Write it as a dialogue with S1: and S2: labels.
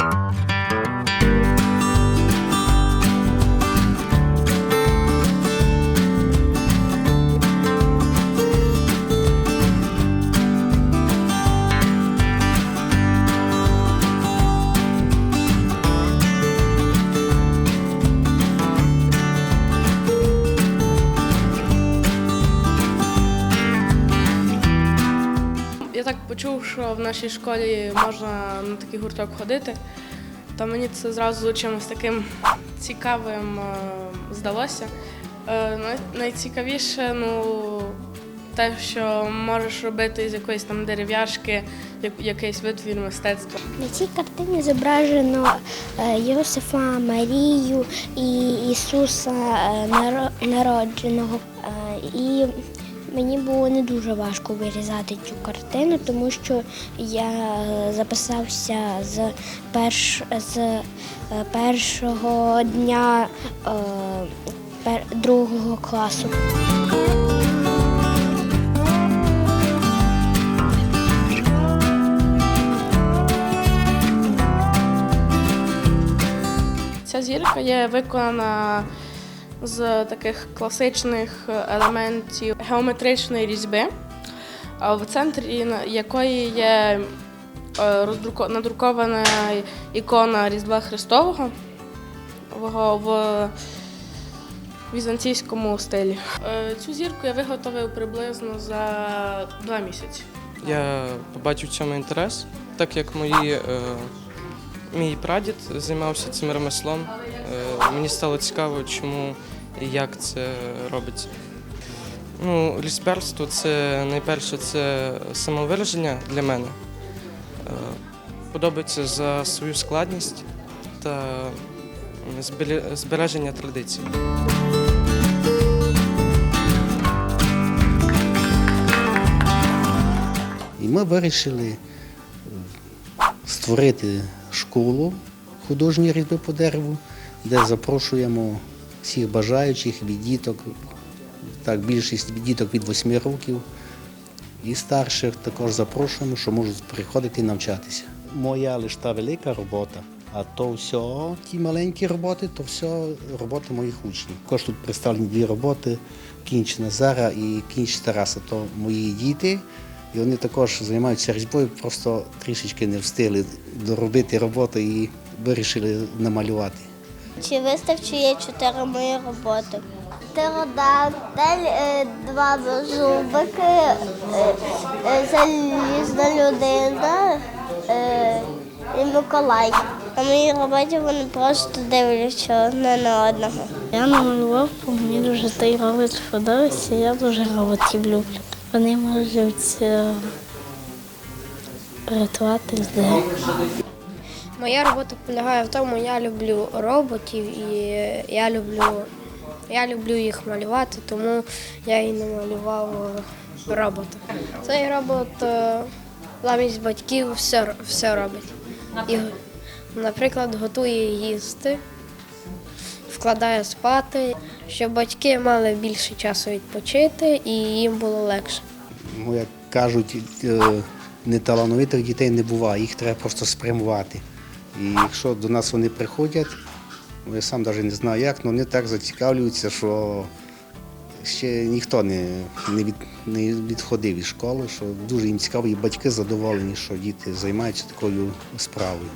S1: Bye. Я так почув, що в нашій школі можна на такий гурток ходити, то мені це зразу чимось таким цікавим е, здалося. Е, Найцікавіше, ну, те, що можеш робити з якоїсь там дерев'яшки, якийсь витвір мистецтва.
S2: На цій картині зображено е, Йосифа, Марію і Ісуса народженого. І мені було не дуже важко вирізати цю картину, тому що я е, записався з, перш, з е, першого дня е, пер- другого класу.
S1: Ця зірка є виконана з таких класичних елементів геометричної різьби, в центрі якої є е, надрукована ікона Різдва Христового в- візантійському стилі. Е, Цю зірку я виготовив приблизно за два місяці.
S3: Я побачив в цьому інтерес, так як мої, е, мій прадід займався цим ремеслом. Е, мені стало цікаво, чому і як це робиться. Ну, лісперство це найперше це самовираження для мене. Е, подобається за свою складність та збереження традицій.
S4: І ми вирішили е, створити школу художньої різьби по дереву, де запрошуємо всіх бажаючих від діток, так, більшість діток від 8 років і старших також запрошуємо, що можуть приходити і навчатися. Моя лише та велика робота, а то все, ті маленькі роботи, то все роботи моїх учнів. Також тут представлені дві роботи, кінч Назара і кінч Тараса. То мої діти. І вони також займаються різьбою, просто трішечки не встигли доробити роботу і вирішили намалювати.
S2: Чи виставці є чотири мої роботи? Птеродактиль, е, два зубики, е, е, залізна людина і Миколай. А мої роботи вони просто дивляться одне на одного.
S5: Я намалював, бо мені дуже той робот сподобався, я дуже роботів люблю. Вони можуть рятувати людей.
S6: Моя робота полягає в тому, я люблю роботів і я люблю, я люблю їх малювати, тому я і намалював е, робота. Цей робот е, замість батьків все, все робить. І, наприклад, готує їсти, вкладає спати, щоб батьки мали більше часу відпочити і їм було легше.
S4: Ну, як кажуть, е, неталановитих дітей не буває, їх треба просто спрямувати. І якщо до нас вони приходять, я сам навіть не знаю як, але вони так зацікавлюються, що ще ніхто не, не, від, не відходив із школи, що дуже їм цікаво, і батьки задоволені, що діти займаються такою справою.